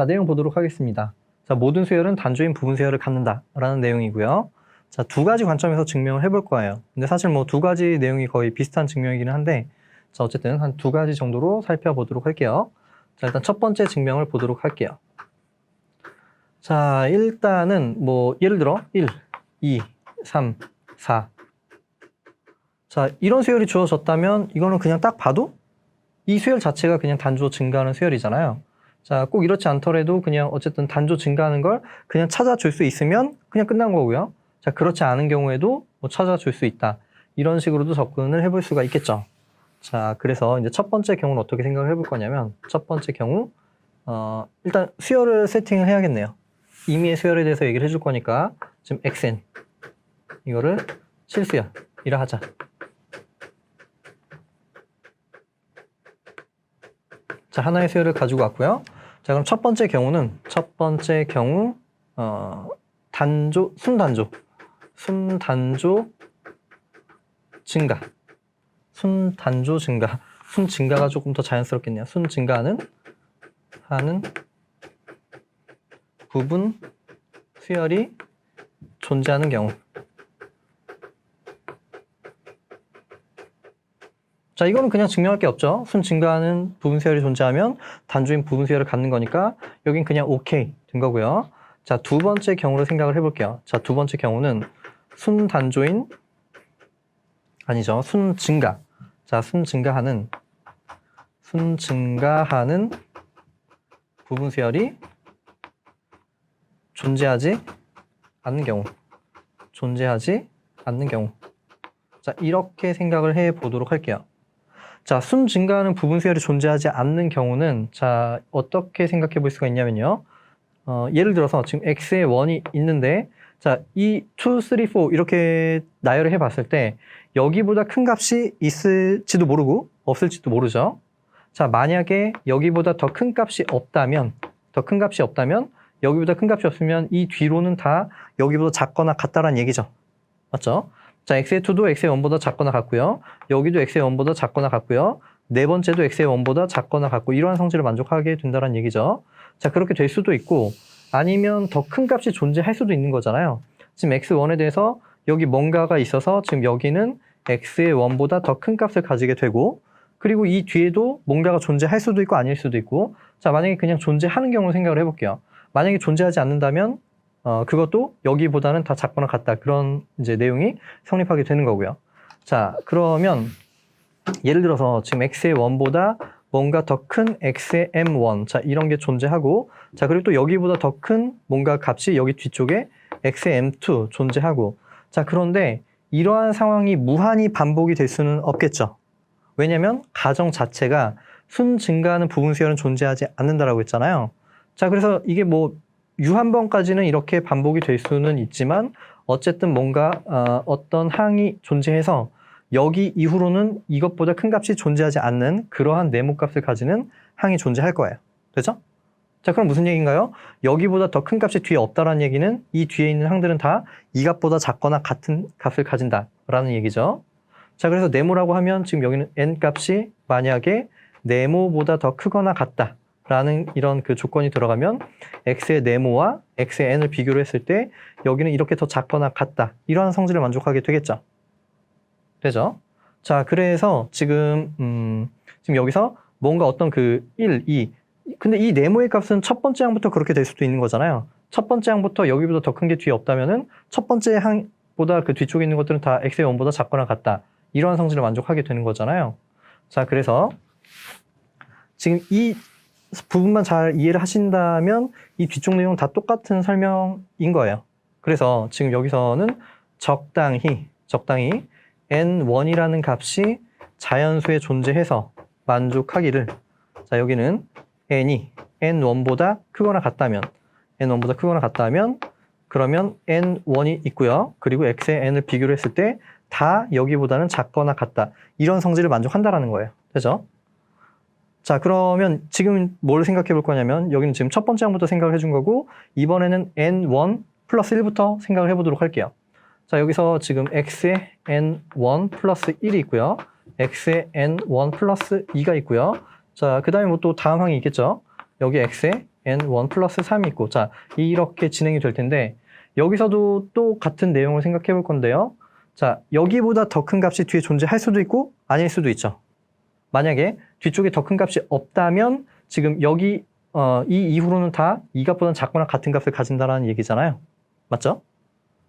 자, 내용 보도록 하겠습니다. 자, 모든 수열은 단조인 부분 수열을 갖는다라는 내용이고요. 자, 두 가지 관점에서 증명을 해볼 거예요. 근데 사실 뭐 두 가지 내용이 거의 비슷한 증명이기는 한데, 자, 어쨌든 한 두 가지 정도로 살펴보도록 할게요. 자, 일단 첫 번째 증명을 보도록 할게요. 자, 일단은 뭐 예를 들어 1, 2, 3, 4. 자, 이런 수열이 주어졌다면 이거는 그냥 딱 봐도 이 수열 자체가 그냥 단조 증가하는 수열이잖아요. 자, 꼭 이렇지 않더라도 그냥 어쨌든 단조 증가하는 걸 그냥 찾아줄 수 있으면 그냥 끝난 거고요. 자, 그렇지 않은 경우에도 뭐 찾아줄 수 있다. 이런 식으로도 접근을 해볼 수가 있겠죠. 자, 그래서 이제 첫 번째 경우는 어떻게 생각을 해볼 거냐면 첫 번째 경우 어, 일단 수열을 세팅을 해야겠네요. 임의의 수열에 대해서 얘기를 해줄 거니까 지금 xn 이거를 실수열이라 하자. 자, 하나의 수열을 가지고 왔고요. 자, 그럼 첫 번째 경우는 첫 번째 경우 어, 단조 순단조 순단조 증가 순단조 증가 순 증가가 조금 더 자연스럽겠네요. 순 증가하는 하는 부분 수열이 존재하는 경우 자, 이거는 그냥 증명할 게 없죠. 순 증가하는 부분 수열이 존재하면 단조인 부분 수열을 갖는 거니까 여긴 그냥 오케이 된 거고요. 자, 두 번째 경우로 생각을 해볼게요. 자, 두 번째 경우는 순 단조인 아니죠. 순 증가. 자, 순 증가하는 순 증가하는 부분 수열이 존재하지 않는 경우. 존재하지 않는 경우. 자, 이렇게 생각을 해 보도록 할게요. 자, 순 증가하는 부분 수열이 존재하지 않는 경우는 자, 어떻게 생각해 볼 수가 있냐면요. 어, 예를 들어서 지금 x의 1이 있는데 자, 이 2, 3, 4 이렇게 나열을 해 봤을 때 여기보다 큰 값이 있을지도 모르고 없을지도 모르죠. 자, 만약에 여기보다 더 큰 값이 없다면 더 큰 값이 없다면 여기보다 큰 값이 없으면 이 뒤로는 다 여기보다 작거나 같다라는 얘기죠. 맞죠? 자, x의 2도 x의 1보다 작거나 같고요. 여기도 x의 1보다 작거나 같고요. 네 번째도 x의 1보다 작거나 같고 이러한 성질을 만족하게 된다는 얘기죠. 자, 그렇게 될 수도 있고 아니면 더 큰 값이 존재할 수도 있는 거잖아요. 지금 x1에 대해서 여기 뭔가가 있어서 지금 여기는 x의 1보다 더 큰 값을 가지게 되고 그리고 이 뒤에도 뭔가가 존재할 수도 있고 아닐 수도 있고 자, 만약에 그냥 존재하는 경우를 생각을 해볼게요. 만약에 존재하지 않는다면 어, 그것도 여기보다는 다 작거나 같다. 그런 이제 내용이 성립하게 되는 거고요. 자, 그러면 예를 들어서 지금 x의 1보다 뭔가 더 큰 x의 m1. 자, 이런 게 존재하고 자, 그리고 또 여기보다 더 큰 뭔가 값이 여기 뒤쪽에 x의 m2 존재하고 자, 그런데 이러한 상황이 무한히 반복이 될 수는 없겠죠. 왜냐면 가정 자체가 순 증가하는 부분 수열은 존재하지 않는다라고 했잖아요. 자, 그래서 이게 뭐 유한 번까지는 이렇게 반복이 될 수는 있지만 어쨌든 뭔가 어, 어떤 항이 존재해서 여기 이후로는 이것보다 큰 값이 존재하지 않는 그러한 네모값을 가지는 항이 존재할 거예요. 되죠? 자, 그럼 무슨 얘기인가요? 여기보다 더 큰 값이 뒤에 없다라는 얘기는 이 뒤에 있는 항들은 다 이 값보다 작거나 같은 값을 가진다라는 얘기죠. 자, 그래서 네모라고 하면 지금 여기는 n 값이 만약에 네모보다 더 크거나 같다. 라는 이런 그 조건이 들어가면 x의 네모와 x의 n을 비교를 했을 때 여기는 이렇게 더 작거나 같다. 이러한 성질을 만족하게 되겠죠. 되죠? 자, 그래서 지금 음, 지금 여기서 뭔가 어떤 그 1, 2 근데 이 네모의 값은 첫 번째 항부터 그렇게 될 수도 있는 거잖아요. 첫 번째 항부터 여기보다 더 큰 게 뒤에 없다면은 첫 번째 항보다 그 뒤쪽에 있는 것들은 다 x의 1보다 작거나 같다. 이러한 성질을 만족하게 되는 거잖아요. 자, 그래서 지금 이 부분만 잘 이해를 하신다면 이 뒤쪽 내용 다 똑같은 설명인 거예요. 그래서 지금 여기서는 적당히 적당히 n1이라는 값이 자연수에 존재해서 만족하기를 자 여기는 n이 n1보다 크거나 같다면 n1보다 크거나 같다면 그러면 n1이 있고요. 그리고 x의 n을 비교를 했을 때 다 여기보다는 작거나 같다. 이런 성질을 만족한다라는 거예요. 되죠? 자, 그러면 지금 뭘 생각해 볼 거냐면 여기는 지금 첫 번째 항부터 생각을 해준 거고 이번에는 n1 플러스 1부터 생각을 해보도록 할게요. 자, 여기서 지금 x의 n1 플러스 1이 있고요. x의 n1 플러스 2가 있고요. 자, 그 다음에 뭐 또 다음 항이 있겠죠. 여기 x의 n1 플러스 3이 있고 자 이렇게 진행이 될 텐데 여기서도 또 같은 내용을 생각해 볼 건데요. 자 여기보다 더 큰 값이 뒤에 존재할 수도 있고 아닐 수도 있죠. 만약에 뒤쪽에 더 큰 값이 없다면 지금 여기 어, 이 이후로는 다 이 값보다는 작거나 같은 값을 가진다라는 얘기잖아요. 맞죠?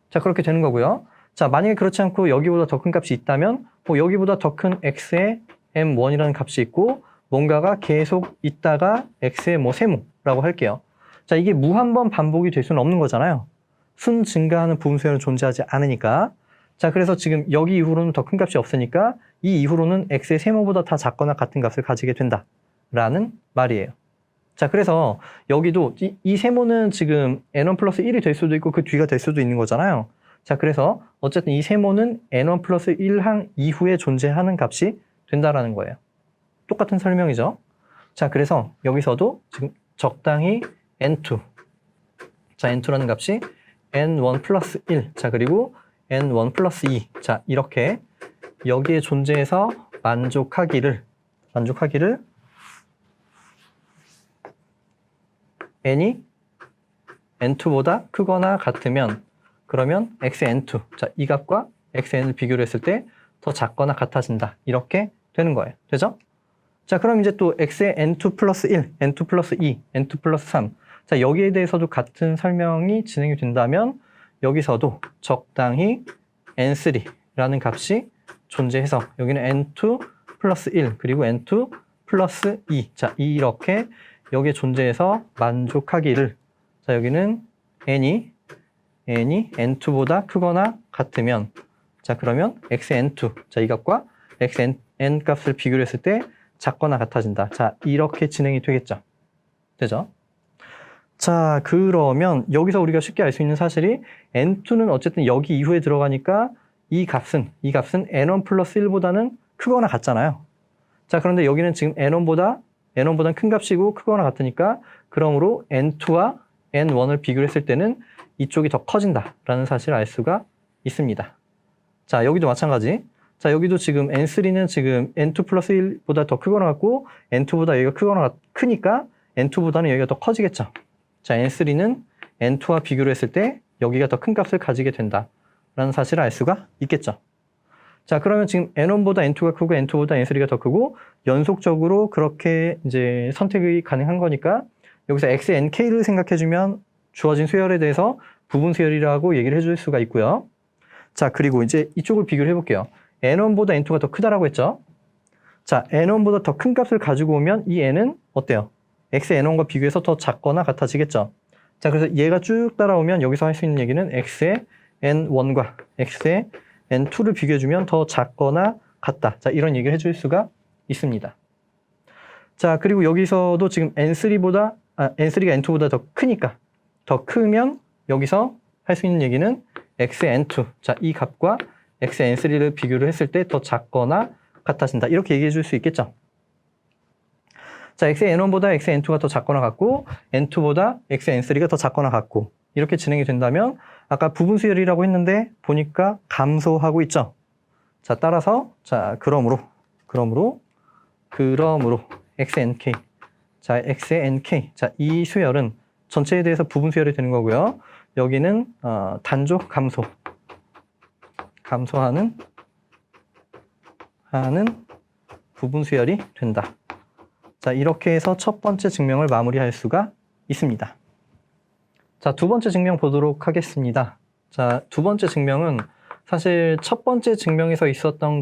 자 그렇게 되는 거고요. 자 만약에 그렇지 않고 여기보다 더 큰 값이 있다면 뭐 여기보다 더 큰 x의 m1이라는 값이 있고 뭔가가 계속 있다가 x의 뭐 세모라고 할게요. 자 이게 무한 번 반복이 될 수는 없는 거잖아요. 순 증가하는 부분 수열은 존재하지 않으니까. 자 그래서 지금 여기 이후로는 더 큰 값이 없으니까 이 이후로는 x의 세모보다 다 작거나 같은 값을 가지게 된다 라는 말이에요. 자 그래서 여기도 이, 이 세모는 지금 n1 플러스 1이 될 수도 있고 그 뒤가 될 수도 있는 거잖아요. 자 그래서 어쨌든 이 세모는 n1 플러스 1항 이후에 존재하는 값이 된다라는 거예요. 똑같은 설명이죠. 자 그래서 여기서도 지금 적당히 n2 자 n2라는 값이 n1 플러스 1. 자 그리고 n1 플러스 2. 자 이렇게 여기에 존재해서 만족하기를 만족하기를 n이 n2보다 크거나 같으면 그러면 xn2 자 이 값과 xn을 비교를 했을 때 더 작거나 같아진다. 이렇게 되는 거예요. 되죠? 자 그럼 이제 또 x의 n2 플러스 1 n2 플러스 2 n2 플러스 3 자, 여기에 대해서도 같은 설명이 진행이 된다면 여기서도 적당히 n3라는 값이 존재해서 여기는 n2 플러스 1 그리고 n2 플러스 2. 자, 이렇게 여기에 존재해서 만족하기를 자, 여기는 n이 n이 n2보다 크거나 같으면 자, 그러면 xn2 자, 이 값과 xn n 값을 비교를 했을 때 작거나 같아진다. 자, 이렇게 진행이 되겠죠. 되죠? 자, 그러면 여기서 우리가 쉽게 알 수 있는 사실이 n2는 어쨌든 여기 이후에 들어가니까 이 값은 이 값은 n1 플러스 1보다는 크거나 같잖아요. 자, 그런데 여기는 지금 n1보다 n1보다는 큰 값이고 크거나 같으니까 그러므로 n2와 n1을 비교했을 때는 이쪽이 더 커진다라는 사실을 알 수가 있습니다. 자, 여기도 마찬가지. 자, 여기도 지금 n3는 지금 n2 플러스 1보다 더 크거나 같고 n2보다 여기가 크거나 같- 크니까 n2보다는 여기가 더 커지겠죠. 자, n3는 n2와 비교를 했을 때 여기가 더 큰 값을 가지게 된다 라는 사실을 알 수가 있겠죠. 자, 그러면 지금 n1보다 n2가 크고 n2보다 n3가 더 크고 연속적으로 그렇게 이제 선택이 가능한 거니까 여기서 x, nk를 생각해 주면 주어진 수열에 대해서 부분 수열이라고 얘기를 해줄 수가 있고요. 자, 그리고 이제 이쪽을 비교를 해볼게요. n1보다 n2가 더 크다라고 했죠. 자, n1보다 더 큰 값을 가지고 오면 이 n은 어때요? x의 n1과 비교해서 더 작거나 같아지겠죠. 자, 그래서 얘가 쭉 따라오면 여기서 할 수 있는 얘기는 x의 n1과 x의 n2를 비교해주면 더 작거나 같다. 자, 이런 얘기를 해줄 수가 있습니다. 자, 그리고 여기서도 지금 n3보다, 아, n3가 n2보다 더 크니까 더 크면 여기서 할 수 있는 얘기는 x의 n2. 자, 이 값과 x의 n3를 비교를 했을 때 더 작거나 같아진다. 이렇게 얘기해 줄 수 있겠죠. 자, x의 n1보다 x의 n2가 더 작거나 같고 n2보다 x의 n3가 더 작거나 같고 이렇게 진행이 된다면 아까 부분 수열이라고 했는데 보니까 감소하고 있죠. 자, 따라서 자, 그러므로 그러므로 그러므로 xnk 자, x의 nk 자, 이 수열은 전체에 대해서 부분 수열이 되는 거고요. 여기는 어, 단족 감소 감소하는 하는 부분 수열이 된다. 자, 이렇게 해서 첫 번째 증명을 마무리할 수가 있습니다. 자, 두 번째 증명 보도록 하겠습니다. 자, 두 번째 증명은 사실 첫 번째 증명에서 있었던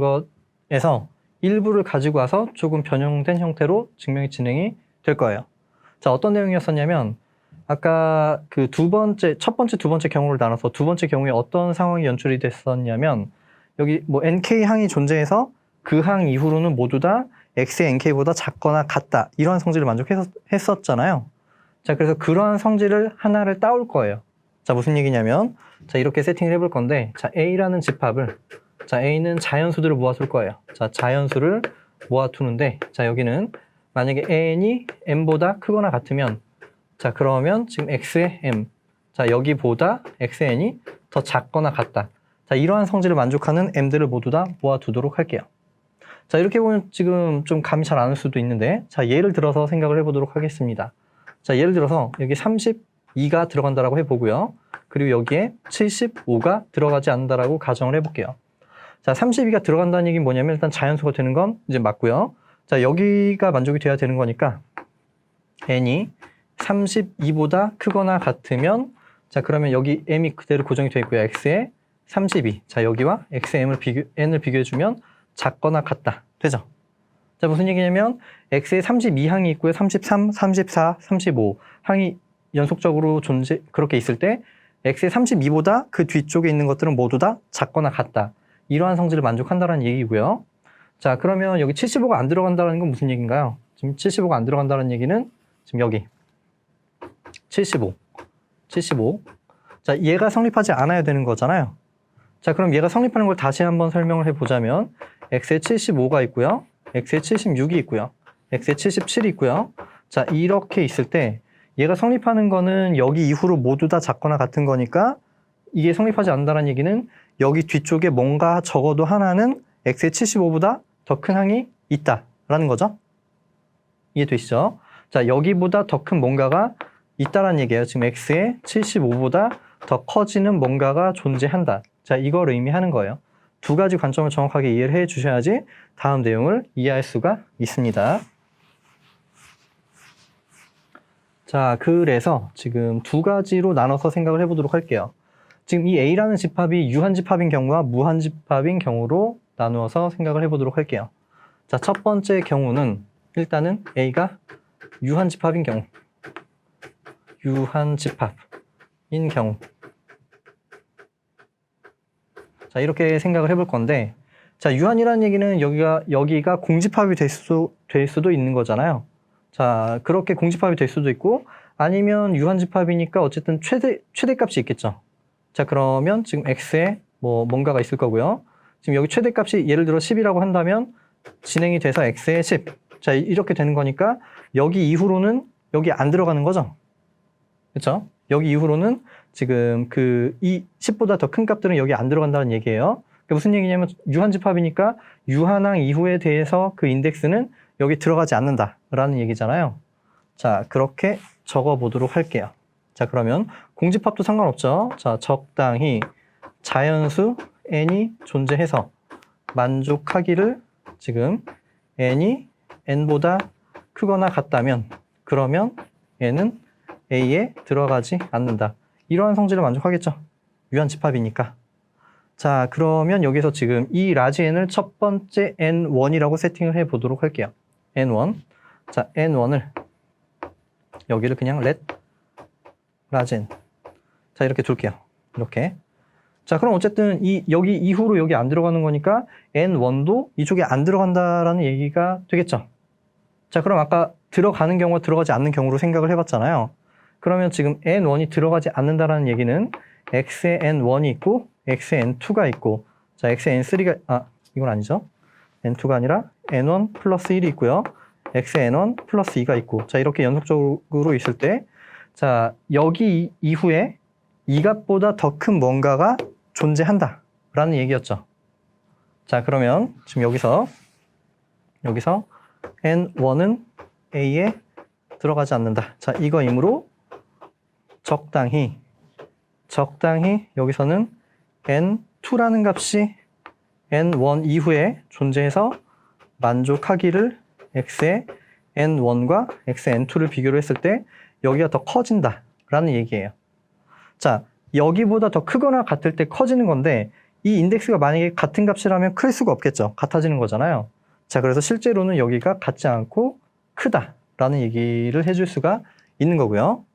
것에서 일부를 가지고 와서 조금 변형된 형태로 증명이 진행이 될 거예요. 자, 어떤 내용이었었냐면 아까 그 두 번째, 첫 번째, 두 번째 경우를 나눠서 두 번째 경우에 어떤 상황이 연출이 됐었냐면 여기 뭐 NK 항이 존재해서 그 항 이후로는 모두 다 X의 NK보다 작거나 같다. 이러한 성질을 만족했었잖아요. 자, 그래서 그러한 성질을 하나를 따올 거예요. 자, 무슨 얘기냐면, 자, 이렇게 세팅을 해볼 건데, 자, A라는 집합을, 자, A는 자연수들을 모아둘 거예요. 자, 자연수를 모아두는데, 자, 여기는 만약에 N이 M보다 크거나 같으면, 자, 그러면 지금 X의 M, 자, 여기보다 X의 N이 더 작거나 같다. 자, 이러한 성질을 만족하는 M들을 모두 다 모아두도록 할게요. 자, 이렇게 보면 지금 좀 감이 잘 안 올 수도 있는데, 자, 예를 들어서 생각을 해보도록 하겠습니다. 자, 예를 들어서 여기 32가 들어간다라고 해보고요. 그리고 여기에 75가 들어가지 않는다라고 가정을 해볼게요. 자, 32가 들어간다는 얘기는 뭐냐면 일단 자연수가 되는 건 이제 맞고요. 자, 여기가 만족이 돼야 되는 거니까 n이 32보다 크거나 같으면 자, 그러면 여기 m이 그대로 고정이 되어 있고요. x에 32. 자, 여기와 x의 m을 비교, n을 비교해 주면 작거나 같다. 되죠? 자, 무슨 얘기냐면 x에 32항이 있고요. 33, 34, 35 항이 연속적으로 존재 그렇게 있을 때 x의 32보다 그 뒤쪽에 있는 것들은 모두 다 작거나 같다. 이러한 성질을 만족한다는 얘기고요. 자, 그러면 여기 75가 안 들어간다는 건 무슨 얘기인가요? 지금 75가 안 들어간다는 얘기는 지금 여기 75, 75. 자, 얘가 성립하지 않아야 되는 거잖아요. 자, 그럼 얘가 성립하는 걸 다시 한번 설명을 해보자면 x에 75가 있고요. X에 76이 있고요. x에 77이 있고요. 자, 이렇게 있을 때 얘가 성립하는 거는 여기 이후로 모두 다 작거나 같은 거니까 이게 성립하지 않는다는 얘기는 여기 뒤쪽에 뭔가 적어도 하나는 x의 75보다 더 큰 항이 있다라는 거죠. 이해되시죠? 자, 여기보다 더 큰 뭔가가 있다라는 얘기예요. 지금 x의 75보다 더 커지는 뭔가가 존재한다. 자, 이걸 의미하는 거예요. 두 가지 관점을 정확하게 이해를 해 주셔야지 다음 내용을 이해할 수가 있습니다. 자, 그래서 지금 두 가지로 나눠서 생각을 해보도록 할게요. 지금 이 A라는 집합이 유한 집합인 경우와 무한 집합인 경우로 나누어서 생각을 해보도록 할게요. 자, 첫 번째 경우는 일단은 A가 유한 집합인 경우. 유한 집합인 경우. 자, 이렇게 생각을 해볼 건데, 자, 유한이라는 얘기는 여기가, 여기가 공집합이 될, 수, 될 수도 있는 거잖아요. 자, 그렇게 공집합이 될 수도 있고, 아니면 유한집합이니까 어쨌든 최대, 최대값이 있겠죠. 자, 그러면 지금 x에 뭐 뭔가가 있을 거고요. 지금 여기 최대값이 예를 들어 10이라고 한다면 진행이 돼서 x에 10. 자, 이렇게 되는 거니까 여기 이후로는 여기 안 들어가는 거죠. 그렇죠? 여기 이후로는 지금 그 이 10보다 더 큰 값들은 여기 안 들어간다는 얘기예요. 그게 무슨 얘기냐면 유한집합이니까 유한항 이후에 대해서 그 인덱스는 여기 들어가지 않는다라는 얘기잖아요. 자, 그렇게 적어 보도록 할게요. 자, 그러면 공집합도 상관없죠. 자, 적당히 자연수 n이 존재해서 만족하기를 지금 n이 n보다 크거나 같다면 그러면 n은 a에 들어가지 않는다. 이러한 성질을 만족하겠죠. 유한 집합이니까. 자, 그러면 여기서 지금 이 라지 n을 첫 번째 n1이라고 세팅을 해 보도록 할게요. n1. 자, n1을 여기를 그냥 let 라젠. 자, 이렇게 둘게요. 이렇게. 자, 그럼 어쨌든 이 여기 이후로 여기 안 들어가는 거니까 n1도 이쪽에 안 들어간다라는 얘기가 되겠죠. 자, 그럼 아까 들어가는 경우와 들어가지 않는 경우로 생각을 해봤잖아요. 그러면 지금 n1이 들어가지 않는다라는 얘기는 x에 n1이 있고 x에 n2가 있고 자, x에 n3가 아, 이건 아니죠. n2가 아니라 n1 플러스 1이 있고요. x에 n1 플러스 2가 있고 자, 이렇게 연속적으로 있을 때 자, 여기 이후에 이 값보다 더 큰 뭔가가 존재한다. 라는 얘기였죠. 자, 그러면 지금 여기서, 여기서 n1은 a에 들어가지 않는다. 자, 이거이므로 적당히, 적당히 여기서는 n2라는 값이 n1 이후에 존재해서 만족하기를 x의 n1과 x의 n2를 비교를 했을 때 여기가 더 커진다 라는 얘기예요. 자, 여기보다 더 크거나 같을 때 커지는 건데 이 인덱스가 만약에 같은 값이라면 클 수가 없겠죠. 같아지는 거잖아요. 자, 그래서 실제로는 여기가 같지 않고 크다라는 얘기를 해줄 수가 있는 거고요.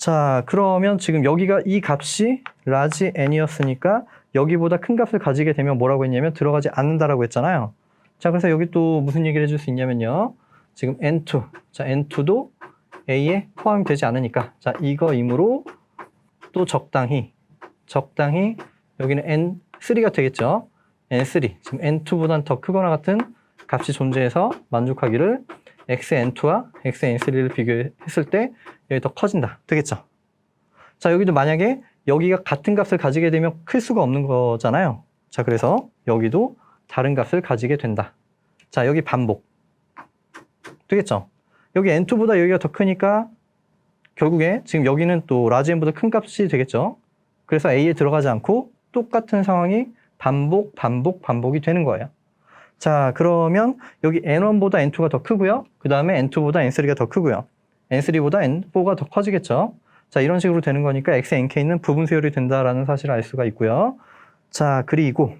자, 그러면 지금 여기가 이 값이 라지 n이었으니까 여기보다 큰 값을 가지게 되면 뭐라고 했냐면 들어가지 않는다라고 했잖아요. 자, 그래서 여기 또 무슨 얘기를 해줄 수 있냐면요. 지금 n2. 자, n2도 a에 포함이 되지 않으니까. 자, 이거이므로 또 적당히, 적당히 여기는 n3가 되겠죠. n3. 지금 n2보다는 더 크거나 같은 값이 존재해서 만족하기를 x n2와 x n3를 비교했을 때 여기 더 커진다. 되겠죠. 자, 여기도 만약에 여기가 같은 값을 가지게 되면 클 수가 없는 거잖아요. 자, 그래서 여기도 다른 값을 가지게 된다. 자, 여기 반복. 되겠죠? 여기 n2보다 여기가 더 크니까 결국에 지금 여기는 또 라지 n보다 큰 값이 되겠죠. 그래서 a에 들어가지 않고 똑같은 상황이 반복, 반복, 반복이 되는 거예요. 자, 그러면 여기 n1보다 n2가 더 크고요. 그 다음에 n2보다 n3가 더 크고요. n3보다 n4가 더 커지겠죠. 자, 이런 식으로 되는 거니까 x, nk는 부분 수열이 된다라는 사실을 알 수가 있고요. 자, 그리고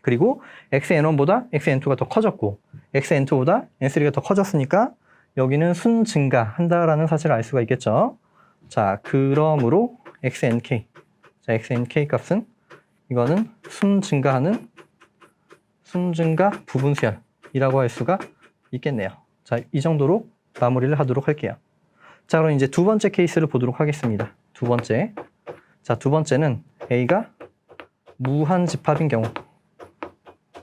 그리고 x n1보다 x n2가 더 커졌고 x n2보다 n3가 더 커졌으니까 여기는 순 증가한다라는 사실을 알 수가 있겠죠. 자, 그러므로 x nk 자, x nk 값은 이거는 순 증가하는 순 증가 부분 수열이라고 할 수가 있겠네요. 자, 이 정도로 마무리를 하도록 할게요. 자, 그럼 이제 두 번째 케이스를 보도록 하겠습니다. 두 번째. 자, 두 번째는 A가 무한 집합인 경우.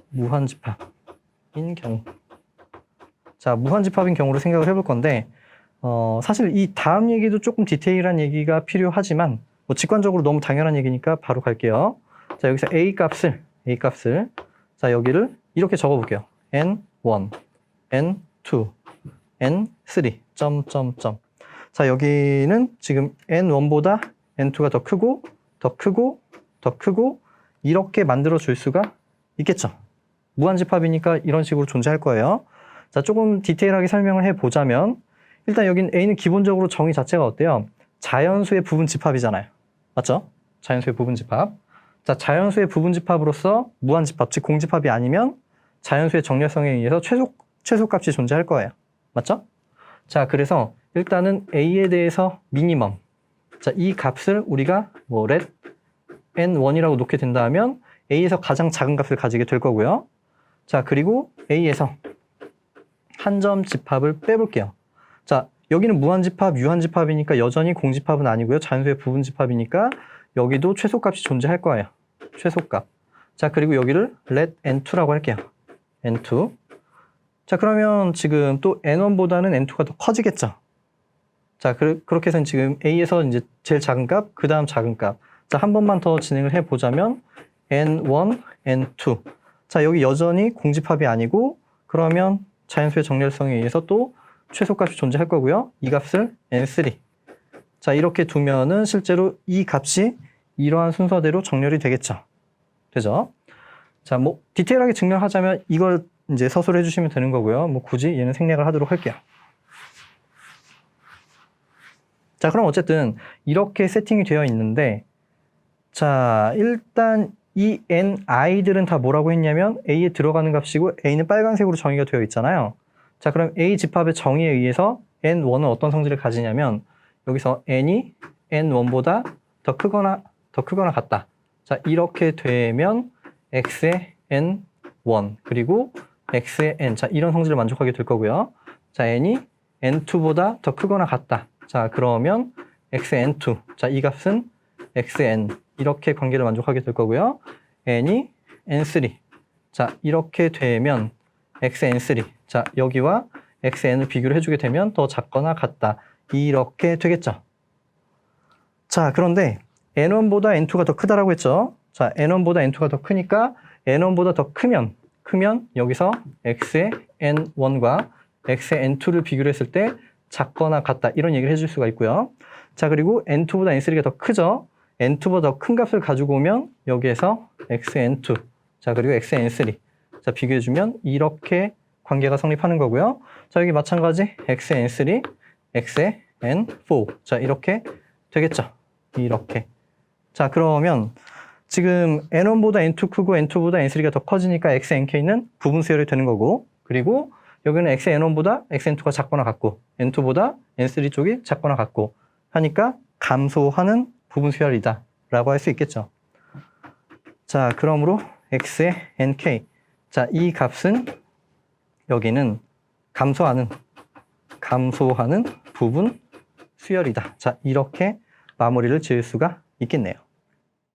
무한 집합인 경우. 자, 무한 집합인 경우로 생각을 해볼 건데, 어, 사실 이 다음 얘기도 조금 디테일한 얘기가 필요하지만, 뭐 직관적으로 너무 당연한 얘기니까 바로 갈게요. 자, 여기서 A 값을, A 값을, 자, 여기를 이렇게 적어 볼게요. N1, N2, N3, 점, 점, 점. 자, 여기는 지금 N1보다 N2가 더 크고, 더 크고, 더 크고, 이렇게 만들어 줄 수가 있겠죠. 무한집합이니까 이런 식으로 존재할 거예요. 자, 조금 디테일하게 설명을 해 보자면, 일단 여긴 A는 기본적으로 정의 자체가 어때요? 자연수의 부분 집합이잖아요. 맞죠? 자연수의 부분 집합. 자, 자연수의 부분 집합으로서 무한집합, 즉 공집합이 아니면 자연수의 정렬성에 의해서 최소, 최소값이 존재할 거예요. 맞죠? 자, 그래서 일단은 A에 대해서 미니멈. 자, 이 값을 우리가 뭐 let n1이라고 놓게 된다면 A에서 가장 작은 값을 가지게 될 거고요. 자, 그리고 A에서 한 점 집합을 빼볼게요. 자, 여기는 무한집합, 유한집합이니까 여전히 공집합은 아니고요. 자연수의 부분집합이니까 여기도 최소값이 존재할 거예요. 최소값. 자, 그리고 여기를 let n2라고 할게요. n2. 자, 그러면 지금 또 n1보다는 n2가 더 커지겠죠. 자, 그, 그렇게 해서 지금 A에서 이제 제일 작은 값, 그 다음 작은 값. 자, 한 번만 더 진행을 해 보자면 n1, n2. 자, 여기 여전히 공집합이 아니고 그러면 자연수의 정렬성에 의해서 또 최소값이 존재할 거고요. 이 값을 n3. 자, 이렇게 두면은 실제로 이 값이 이러한 순서대로 정렬이 되겠죠. 되죠? 자, 뭐 디테일하게 증명하자면 이걸 이제 서술해 주시면 되는 거고요. 뭐 굳이 얘는 생략을 하도록 할게요. 자, 그럼 어쨌든 이렇게 세팅이 되어 있는데 자, 일단 이 ni들은 다 뭐라고 했냐면 a에 들어가는 값이고 a는 빨간색으로 정의가 되어 있잖아요. 자, 그럼 a 집합의 정의에 의해서 n1은 어떤 성질을 가지냐면 여기서 n이 n1보다 더 크거나 더 크거나 같다. 자, 이렇게 되면 x의 n1 그리고 x의 n 자, 이런 성질을 만족하게 될 거고요. 자, n이 n2보다 더 크거나 같다. 자, 그러면 x의 n2 자, 이 값은 xn 이렇게 관계를 만족하게 될 거고요. n이 n3 자, 이렇게 되면 xn3 자, 여기와 xn을 비교를 해주게 되면 더 작거나 같다. 이렇게 되겠죠. 자, 그런데 n1보다 n2가 더 크다라고 했죠. 자, n1보다 n2가 더 크니까 n1보다 더 크면 크면 여기서 x의 n1과 x의 n2를 비교를 했을 때 작거나 같다. 이런 얘기를 해줄 수가 있고요. 자, 그리고 n2보다 n3가 더 크죠. n2보다 더 큰 값을 가지고 오면 여기에서 xn2 자, 그리고 xn3 자, 비교해주면 이렇게 관계가 성립하는 거고요. 자, 여기 마찬가지 xn3 xn4 자, 이렇게 되겠죠. 이렇게. 자, 그러면 지금 n1보다 n2 크고 n2보다 n3가 더 커지니까 xnk는 부분 수열이 되는 거고 그리고 여기는 xn1보다 xn2가 작거나 같고 n2보다 n3 쪽이 작거나 같고 하니까 감소하는 부분 수열이다 라고 할 수 있겠죠. 자, 그러므로 x의 nk 자, 이 값은 여기는 감소하는 감소하는 부분 수열이다. 자, 이렇게 마무리를 지을 수가 있겠네요.